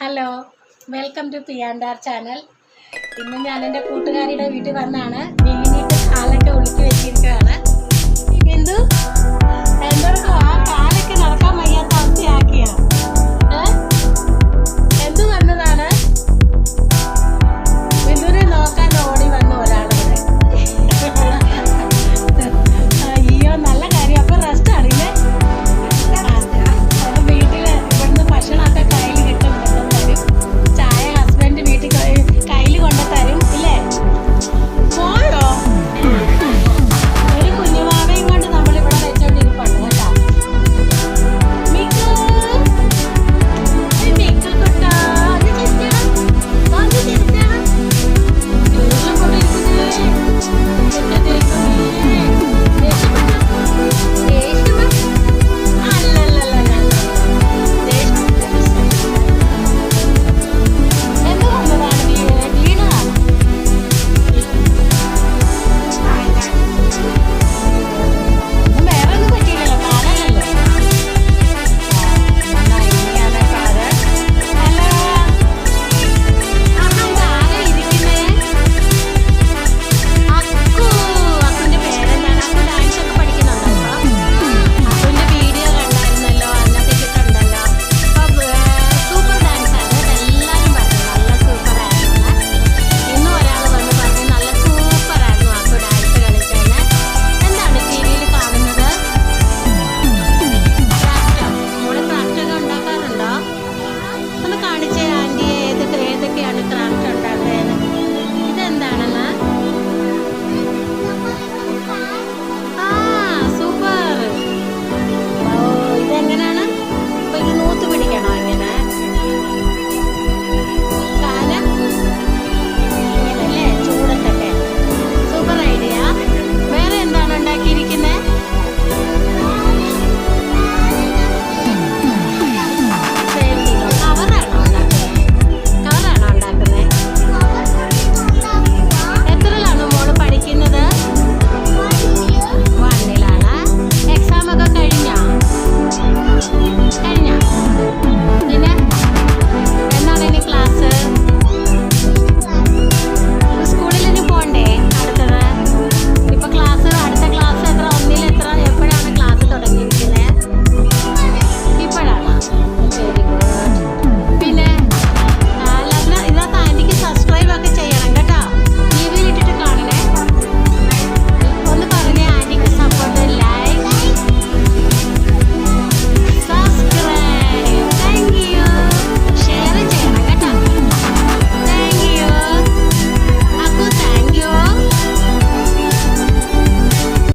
Hello welcome to പിയാൻഡാർ channel ഇന്ന് ഞാൻ എന്റെ കൂട്ടുകാരിയുടെ വീട്ടിൽ വന്നാണ്.